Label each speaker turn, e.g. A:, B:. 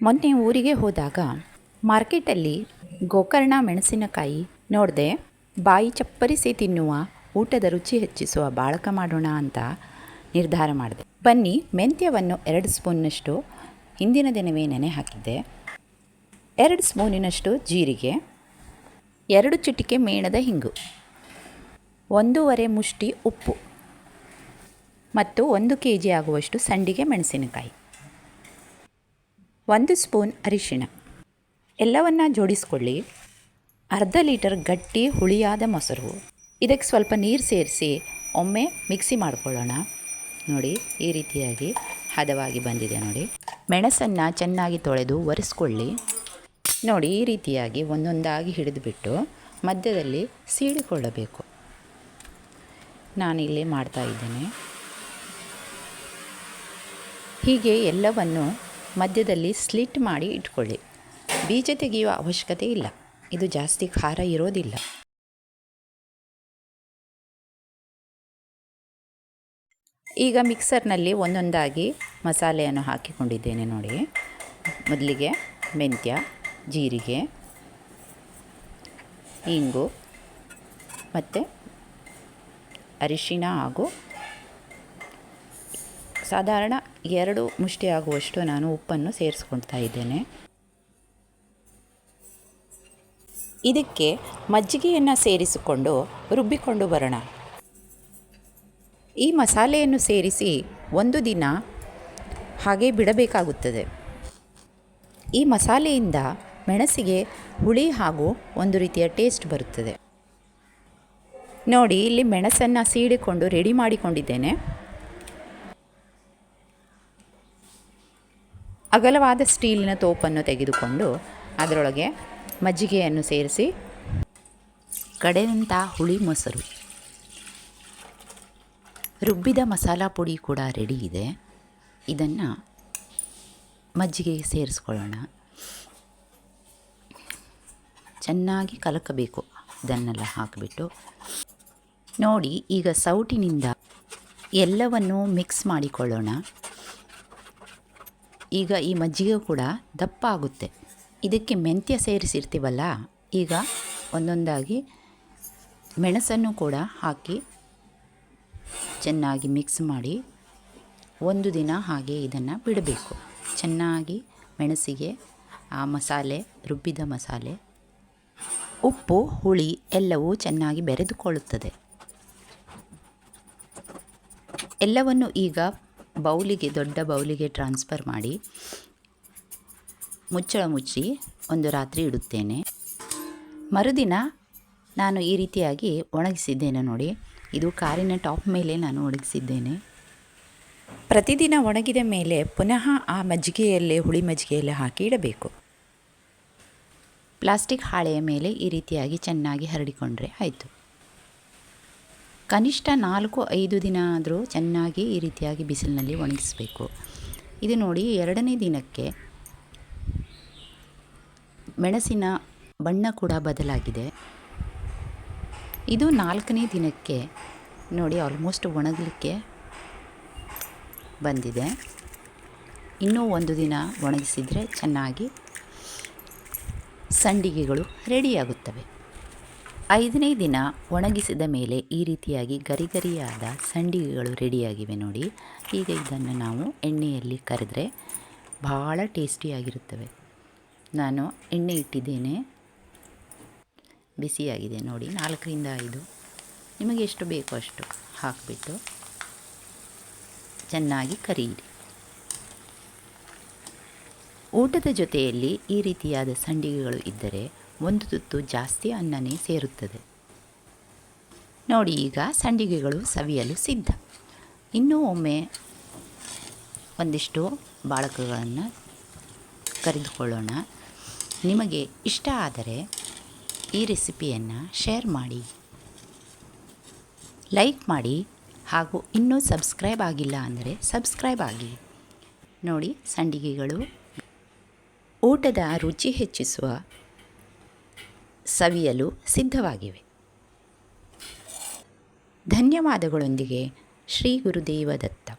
A: ಮೊನ್ನೆ ಊರಿಗೆ ಹೋದಾಗ ಮಾರ್ಕೆಟಲ್ಲಿ ಗೋಕರ್ಣ ಮೆಣಸಿನಕಾಯಿ ನೋಡಿದೆ, ಬಾಯಿ ಚಪ್ಪರಿಸಿ ತಿನ್ನುವ ಊಟದ ರುಚಿ ಹೆಚ್ಚಿಸುವ ಬಾಳಕ ಮಾಡೋಣ ಅಂತ ನಿರ್ಧಾರ ಮಾಡಿದೆ. ಬನ್ನಿ, ಮೆಂತ್ಯವನ್ನು ಎರಡು ಸ್ಪೂನ್ನಷ್ಟು ಹಿಂದಿನ ದಿನವೇ ನೆನೆ ಹಾಕಿದ್ದೆ. ಎರಡು ಸ್ಪೂನಿನಷ್ಟು ಜೀರಿಗೆ, ಎರಡು ಚಿಟಿಕೆ ಮೇಣದ ಹಿಂಗು, ಒಂದೂವರೆ ಮುಷ್ಟಿ ಉಪ್ಪು ಮತ್ತು ಒಂದು ಕೆ ಜಿ ಆಗುವಷ್ಟು ಸಂಡಿಗೆ ಮೆಣಸಿನಕಾಯಿ. ಒಂದು ಸ್ಪೂನ್ ಅರಿಶಿಣ. ಎಲ್ಲವನ್ನ ಜೋಡಿಸ್ಕೊಳ್ಳಿ. ಅರ್ಧ ಲೀಟರ್ ಗಟ್ಟಿ ಹುಳಿಯಾದ ಮೊಸರು. ಇದಕ್ಕೆ ಸ್ವಲ್ಪ ನೀರು ಸೇರಿಸಿ ಒಮ್ಮೆ ಮಿಕ್ಸಿ ಮಾಡ್ಕೊಳ್ಳೋಣ. ನೋಡಿ, ಈ ರೀತಿಯಾಗಿ ಹದವಾಗಿ ಬಂದಿದೆ ನೋಡಿ. ಮೆಣಸನ್ನು ಚೆನ್ನಾಗಿ ತೊಳೆದು ಒರೆಸ್ಕೊಳ್ಳಿ. ನೋಡಿ, ಈ ರೀತಿಯಾಗಿ ಒಂದೊಂದಾಗಿ ಹಿಡಿದುಬಿಟ್ಟು ಮಧ್ಯದಲ್ಲಿ ಸೀಳಿಕೊಳ್ಳಬೇಕು. ನಾನಿಲ್ಲಿ ಮಾಡ್ತಾ ಇದ್ದೇನೆ. ಹೀಗೆ ಎಲ್ಲವನ್ನು ಮಧ್ಯದಲ್ಲಿ ಸ್ಲಿಟ್ ಮಾಡಿ ಇಟ್ಕೊಳ್ಳಿ. ಬೀಜ ತೆಗೆಯುವ ಅವಶ್ಯಕತೆ ಇಲ್ಲ. ಇದು ಜಾಸ್ತಿ ಖಾರ ಇರೋದಿಲ್ಲ. ಈಗ ಮಿಕ್ಸರ್ನಲ್ಲಿ ಒಂದೊಂದಾಗಿ ಮಸಾಲೆಯನ್ನು ಹಾಕಿಕೊಂಡಿದ್ದೇನೆ ನೋಡಿ. ಮೊದಲಿಗೆ ಮೆಂತ್ಯ, ಜೀರಿಗೆ, ಇಂಗು ಮತ್ತು ಅರಿಶಿಣ ಹಾಗೂ ಸಾಧಾರಣ ಎರಡು ಮುಷ್ಟಿ ಆಗುವಷ್ಟು ನಾನು ಉಪ್ಪನ್ನು ಸೇರಿಸ್ಕೊಳ್ತಾ ಇದ್ದೇನೆ. ಇದಕ್ಕೆ ಮಜ್ಜಿಗೆಯನ್ನು ಸೇರಿಸಿಕೊಂಡು ರುಬ್ಬಿಕೊಂಡು ಬರೋಣ. ಈ ಮಸಾಲೆಯನ್ನು ಸೇರಿಸಿ ಒಂದು ದಿನ ಹಾಗೆ ಬಿಡಬೇಕಾಗುತ್ತದೆ. ಈ ಮಸಾಲೆಯಿಂದ ಮೆಣಸಿಗೆ, ಹುಳಿ ಹಾಗೂ ಒಂದು ರೀತಿಯ ಟೇಸ್ಟ್ ಬರುತ್ತದೆ. ನೋಡಿ, ಇಲ್ಲಿ ಮೆಣಸನ್ನು ಸೀಡಿಕೊಂಡು ರೆಡಿ ಮಾಡಿಕೊಂಡಿದ್ದೇನೆ. ಅಗಲವಾದ ಸ್ಟೀಲಿನ ತೋಪನ್ನು ತೆಗೆದುಕೊಂಡು ಅದರೊಳಗೆ ಮಜ್ಜಿಗೆಯನ್ನು ಸೇರಿಸಿ ಕಡೆದಂಥ ಹುಳಿ ಮೊಸರು. ರುಬ್ಬಿದ ಮಸಾಲ ಪುಡಿ ಕೂಡ ರೆಡಿ ಇದೆ. ಇದನ್ನು ಮಜ್ಜಿಗೆಗೆ ಸೇರಿಸ್ಕೊಳ್ಳೋಣ. ಚೆನ್ನಾಗಿ ಕಲಕಬೇಕು. ಇದನ್ನೆಲ್ಲ ಹಾಕಿಬಿಟ್ಟು. ನೋಡಿ, ಈಗ ಸೌಟಿನಿಂದ ಎಲ್ಲವನ್ನು ಮಿಕ್ಸ್ ಮಾಡಿಕೊಳ್ಳೋಣ. ಈಗ ಈ ಮಜ್ಜಿಗೆ ಕೂಡ ದಪ್ಪ ಆಗುತ್ತೆ. ಇದಕ್ಕೆ ಮೆಂತ್ಯ ಸೇರಿಸಿರ್ತೀವಲ್ಲ, ಈಗ ಒಂದೊಂದಾಗಿ ಮೆಣಸನ್ನು ಕೂಡ ಹಾಕಿ ಚೆನ್ನಾಗಿ ಮಿಕ್ಸ್ ಮಾಡಿ ಒಂದು ದಿನ ಹಾಗೆ ಇದನ್ನು ಬಿಡಬೇಕು. ಚೆನ್ನಾಗಿ ಮೆಣಸಿಗೆ, ಆ ಮಸಾಲೆ, ರುಬ್ಬಿದ ಮಸಾಲೆ, ಉಪ್ಪು, ಹುಳಿ ಎಲ್ಲವೂ ಚೆನ್ನಾಗಿ ಬೆರೆದುಕೊಳ್ಳುತ್ತದೆ. ಎಲ್ಲವನ್ನು ಈಗ ಬೌಲಿಗೆ, ದೊಡ್ಡ ಬೌಲಿಗೆ ಟ್ರಾನ್ಸ್ಫರ್ ಮಾಡಿ ಮುಚ್ಚಳ ಮುಚ್ಚಿ ಒಂದು ರಾತ್ರಿ ಇಡುತ್ತೇನೆ. ಮರುದಿನ ನಾನು ಈ ರೀತಿಯಾಗಿ ಒಣಗಿಸಿದ್ದೇನೆ ನೋಡಿ. ಇದು ಕಾರಿನ ಟಾಪ್ ಮೇಲೆ ನಾನು ಒಣಗಿಸಿದ್ದೇನೆ. ಪ್ರತಿದಿನ ಒಣಗಿದ ಮೇಲೆ ಪುನಃ ಆ ಮಜ್ಜಿಗೆಯಲ್ಲೇ, ಹುಳಿ ಮಜ್ಜಿಗೆಯಲ್ಲೇ ಹಾಕಿ ಇಡಬೇಕು. ಪ್ಲಾಸ್ಟಿಕ್ ಹಾಳೆಯ ಮೇಲೆ ಈ ರೀತಿಯಾಗಿ ಚೆನ್ನಾಗಿ ಹರಡಿಕೊಂಡ್ರೆ ಆಯಿತು. ಕನಿಷ್ಠ ನಾಲ್ಕು ಐದು ದಿನ ಆದರೂ ಚೆನ್ನಾಗಿ ಈ ರೀತಿಯಾಗಿ ಬಿಸಿಲಿನಲ್ಲಿ ಒಣಗಿಸಬೇಕು. ಇದು ನೋಡಿ ಎರಡನೇ ದಿನಕ್ಕೆ ಮೆಣಸಿನ ಬಣ್ಣ ಕೂಡ ಬದಲಾಗಿದೆ. ಇದು ನಾಲ್ಕನೇ ದಿನಕ್ಕೆ ನೋಡಿ ಆಲ್ಮೋಸ್ಟ್ ಒಣಗಲಿಕ್ಕೆ ಬಂದಿದೆ. ಇನ್ನೂ ಒಂದು ದಿನ ಒಣಗಿಸಿದರೆ ಚೆನ್ನಾಗಿ ಸಂಡಿಗೆಗಳು ರೆಡಿಯಾಗುತ್ತವೆ ಐದನೇ ದಿನ ಒಣಗಿಸಿದ ಮೇಲೆ ಈ ರೀತಿಯಾಗಿ ಗರಿಗರಿಯಾದ ಸಂಡಿಗೆಗಳು ರೆಡಿಯಾಗಿವೆ ನೋಡಿ. ಈಗ ಇದನ್ನು ನಾವು ಎಣ್ಣೆಯಲ್ಲಿ ಕರೆದ್ರೆ ಭಾಳ ಟೇಸ್ಟಿಯಾಗಿರುತ್ತವೆ ನಾನು ಎಣ್ಣೆ ಇಟ್ಟಿದ್ದೇನೆ. ಬಿಸಿಯಾಗಿದೆ ನೋಡಿ, ನಾಲ್ಕರಿಂದ ಐದು. ನಿಮಗೆ ಎಷ್ಟು ಬೇಕೋ ಅಷ್ಟು ಹಾಕಿಬಿಟ್ಟು ಚೆನ್ನಾಗಿ ಕರಿಯಿರಿ. ಊಟದ ಜೊತೆಯಲ್ಲಿ ಈ ರೀತಿಯಾದ ಸಂಡಿಗೆಗಳು ಇದ್ದರೆ ಒಂದು ತುತ್ತು ಜಾಸ್ತಿ ಅನ್ನನೇ ಸೇರುತ್ತದೆ. ನೋಡಿ ಈಗ ಸಂಡಿಗೆಗಳು ಸವಿಯಲು ಸಿದ್ಧ. ಇನ್ನೂ ಒಮ್ಮೆ ಒಂದಿಷ್ಟು ಬಾಳಕಗಳನ್ನು ಕರೆದುಕೊಳ್ಳೋಣ. ನಿಮಗೆ ಇಷ್ಟ ಆದರೆ ಈ ರೆಸಿಪಿಯನ್ನು ಶೇರ್ ಮಾಡಿ. ಲೈಕ್ ಮಾಡಿ ಹಾಗೂ ಇನ್ನೂ ಸಬ್ಸ್ಕ್ರೈಬ್ ಆಗಿಲ್ಲ ಅಂದರೆ ಸಬ್ಸ್ಕ್ರೈಬ್ ಆಗಿ. ನೋಡಿ ಸಂಡಿಗೆಗಳು ಊಟದ ರುಚಿ ಹೆಚ್ಚಿಸುವ ಸವಿಯಲು ಸಿದ್ಧವಾಗಿವೆ. ಧನ್ಯವಾದಗಳೊಂದಿಗೆ ಶ್ರೀ ಗುರುದೇವ ದತ್ತ